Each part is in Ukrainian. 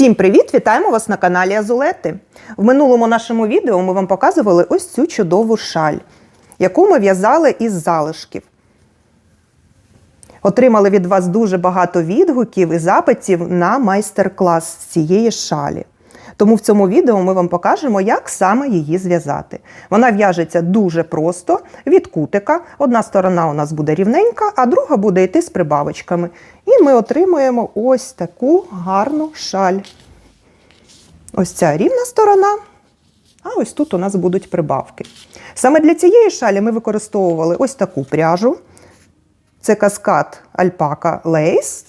Всім привіт! Вітаємо вас на каналі Азулети. В минулому нашому відео ми вам показували ось цю чудову шаль, яку ми в'язали із залишків. Отримали від вас дуже багато відгуків і запитів на майстер-клас з цієї шалі. Тому в цьому відео ми вам покажемо, як саме її зв'язати. Вона в'яжеться дуже просто від кутика. Одна сторона у нас буде рівненька, а друга буде йти з прибавочками. І ми отримуємо ось таку гарну шаль. Ось ця рівна сторона, а ось тут у нас будуть прибавки. Саме для цієї шалі ми використовували ось таку пряжу. Це каскад Alpaca Lace,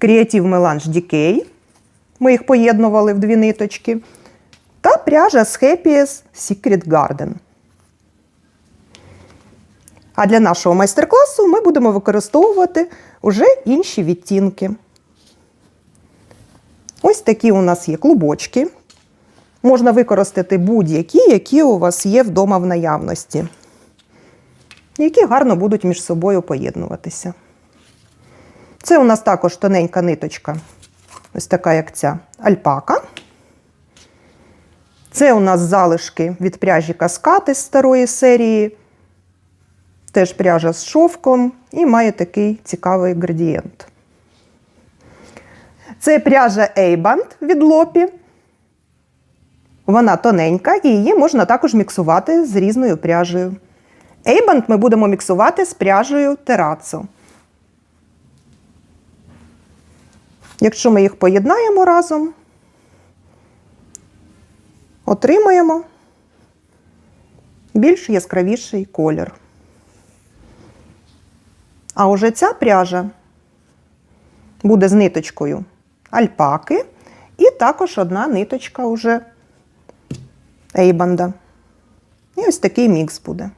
Creative Melange Decay. Ми їх поєднували в дві ниточки. Та пряжа з Happiest Secret Garden. А для нашого майстер-класу ми будемо використовувати уже інші відтінки. Ось такі у нас є клубочки. Можна використати будь-які, які у вас є вдома в наявності, які гарно будуть між собою поєднуватися. Це у нас також тоненька ниточка, ось така, як ця альпака. Це у нас залишки від пряжі каскати з старої серії. Теж пряжа з шовком і має такий цікавий градієнт. Це пряжа Eiband від лопі. Вона тоненька і її можна також міксувати з різною пряжею. Eiband ми будемо міксувати з пряжею Terrazzo. Якщо ми їх поєднаємо разом, отримаємо більш яскравіший колір. А уже ця пряжа буде з ниточкою альпаки, і також одна ниточка уже ейбанда. І ось такий мікс буде.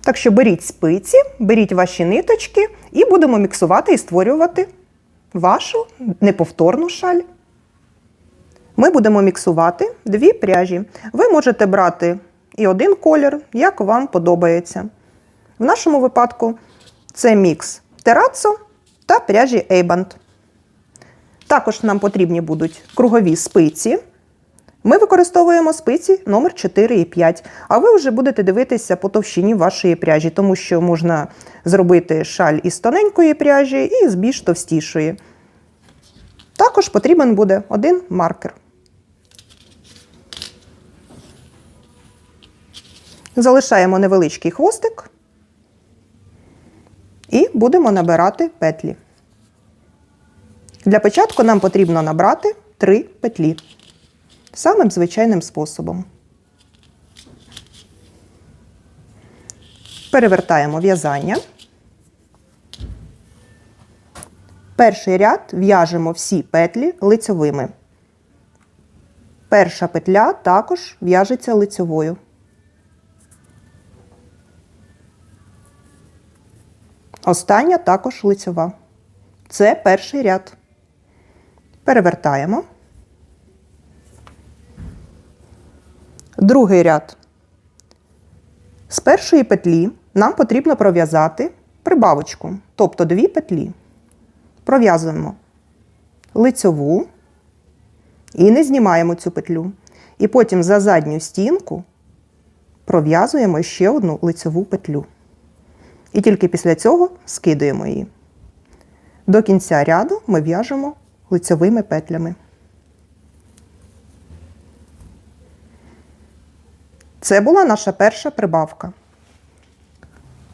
Так що беріть спиці, беріть ваші ниточки і будемо міксувати і створювати вашу неповторну шаль. Ми будемо міксувати дві пряжі. Ви можете брати і один колір, як вам подобається. В нашому випадку це мікс терацо та пряжі Ейбанд. Також нам потрібні будуть кругові спиці. Ми використовуємо спиці номер 4 і 5, а ви вже будете дивитися по товщині вашої пряжі, тому що можна зробити шаль із тоненької пряжі і з більш товстішої. Також потрібен буде один маркер. Залишаємо невеличкий хвостик і будемо набирати петлі. Для початку нам потрібно набрати 3 петлі самим звичайним способом. Перевертаємо в'язання. Перший ряд в'яжемо всі петлі лицьовими. Перша петля також в'яжеться лицьовою. Остання також лицьова. Це перший ряд. Перевертаємо. Другий ряд. З першої петлі нам потрібно пров'язати прибавочку, тобто дві петлі. Пров'язуємо лицьову і не знімаємо цю петлю. І потім за задню стінку пров'язуємо ще одну лицьову петлю. І тільки після цього скидуємо її. До кінця ряду ми в'яжемо лицьовими петлями. Це була наша перша прибавка.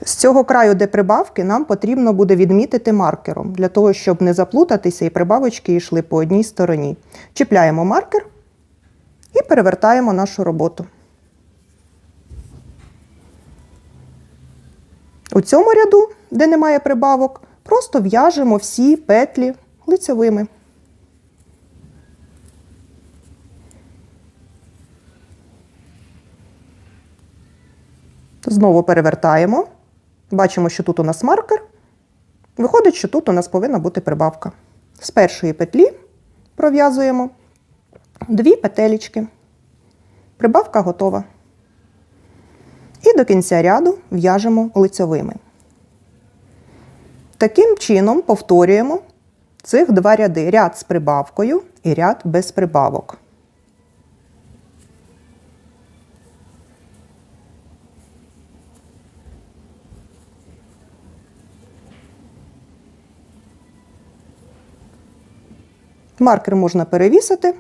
З цього краю, де прибавки, нам потрібно буде відмітити маркером, для того, щоб не заплутатися і прибавочки йшли по одній стороні. Чіпляємо маркер і перевертаємо нашу роботу. У цьому ряду, де немає прибавок, просто в'яжемо всі петлі лицевими. Знову перевертаємо. Бачимо, що тут у нас маркер. Виходить, що тут у нас повинна бути прибавка. З першої петлі пров'язуємо дві петелечки. Прибавка готова. І до кінця ряду в'яжемо лицьовими. Таким чином повторюємо цих два ряди: ряд з прибавкою і ряд без прибавок. Маркер можна перевісити.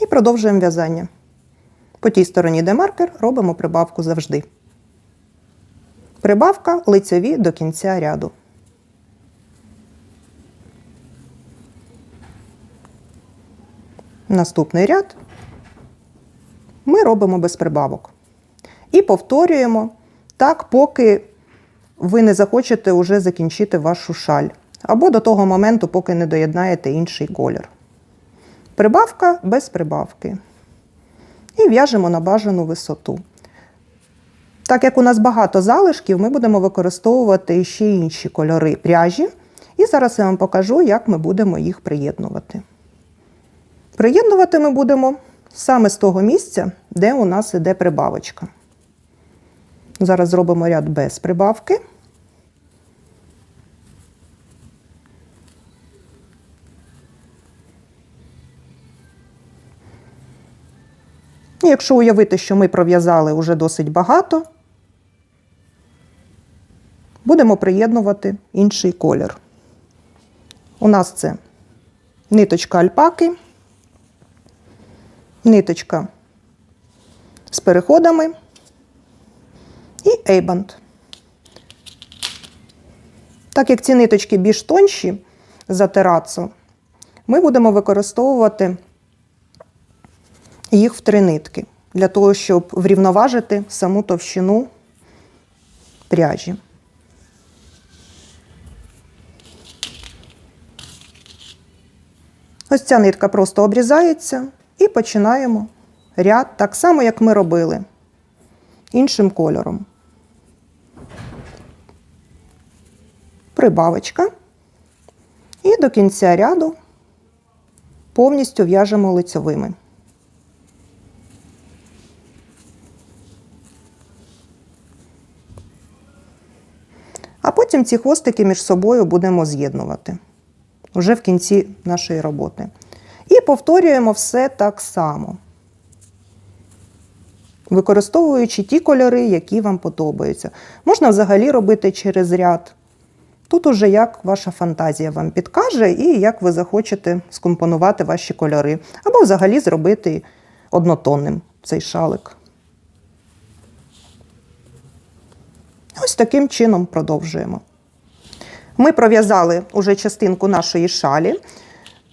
І продовжуємо в'язання. По тій стороні, де маркер, робимо прибавку завжди. Прибавка лицеві до кінця ряду. Наступний ряд ми робимо без прибавок. І повторюємо так, поки ви не захочете вже закінчити вашу шаль. Або до того моменту, поки не доєднаєте інший колір. Прибавка без прибавки. І в'яжемо на бажану висоту. Так як у нас багато залишків, ми будемо використовувати ще інші кольори пряжі. І зараз я вам покажу, як ми будемо їх приєднувати. Приєднувати ми будемо саме з того місця, де у нас іде прибавочка. Зараз зробимо ряд без прибавки. Якщо уявити, що ми пров'язали вже досить багато, будемо приєднувати інший колір. У нас це ниточка альпаки, ниточка з переходами і ейбант. Так як ці ниточки більш тонші за терацу, ми будемо використовувати їх в три нитки, для того, щоб врівноважити саму товщину пряжі. Ось ця нитка просто обрізається і починаємо ряд так само, як ми робили, іншим кольором. Прибавочка. І до кінця ряду повністю в'яжемо лицьовими. А потім ці хвостики між собою будемо з'єднувати вже в кінці нашої роботи. І повторюємо все так само, використовуючи ті кольори, які вам подобаються. Можна взагалі робити через ряд. Тут уже як ваша фантазія вам підкаже, і як ви захочете скомпонувати ваші кольори, або взагалі зробити однотонним цей шалик. Ось таким чином продовжуємо. Ми пров'язали уже частинку нашої шалі.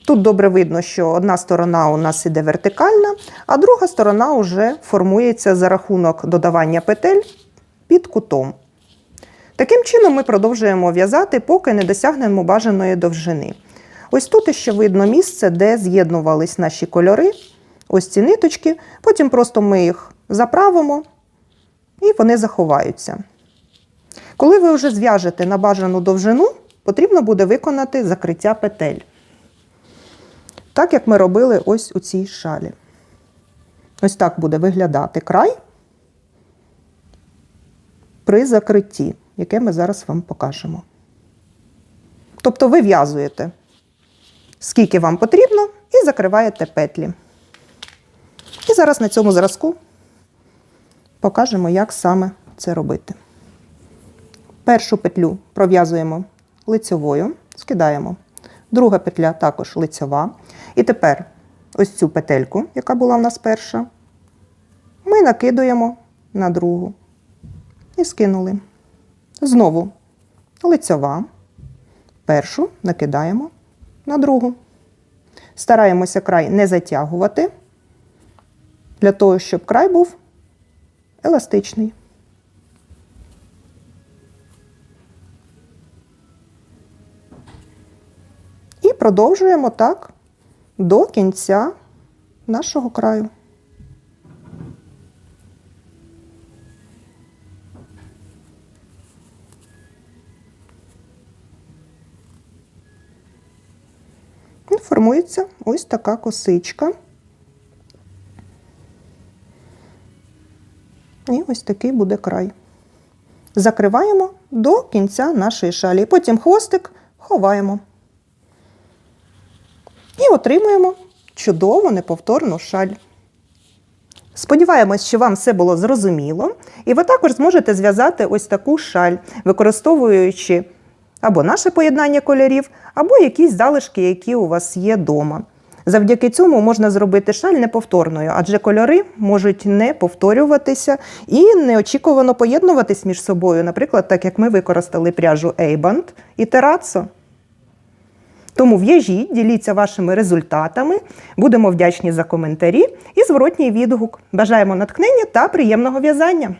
Тут добре видно, що одна сторона у нас іде вертикальна, а друга сторона вже формується за рахунок додавання петель під кутом. Таким чином ми продовжуємо в'язати, поки не досягнемо бажаної довжини. Ось тут ще видно місце, де з'єднувались наші кольори, ось ці ниточки. Потім просто ми їх заправимо і вони заховаються. Коли ви вже зв'яжете на бажану довжину, потрібно буде виконати закриття петель. Так як ми робили ось у цій шалі. Ось так буде виглядати край при закритті, яке ми зараз вам покажемо. Тобто ви в'язуєте, скільки вам потрібно, і закриваєте петлі. І зараз на цьому зразку покажемо, як саме це робити. Першу петлю пров'язуємо лицьовою, скидаємо. Друга петля також лицьова. І тепер ось цю петельку, яка була в нас перша, ми накидуємо на другу і скинули. Знову лицьова. Першу накидаємо на другу. Стараємося край не затягувати, для того, щоб край був еластичний. І продовжуємо так до кінця нашого краю. Формується ось така косичка. І ось такий буде край. Закриваємо до кінця нашої шалі. Потім хвостик ховаємо. І отримуємо чудову неповторну шаль. Сподіваємось, що вам все було зрозуміло, і ви також зможете зв'язати ось таку шаль, використовуючи або наше поєднання кольорів, або якісь залишки, які у вас є вдома. Завдяки цьому можна зробити шаль неповторною, адже кольори можуть не повторюватися і неочікувано поєднуватись між собою, наприклад, так як ми використали пряжу A-Band і Terrazzo. Тому в'яжіть, діліться вашими результатами. Будемо вдячні за коментарі і зворотній відгук. Бажаємо натхнення та приємного в'язання!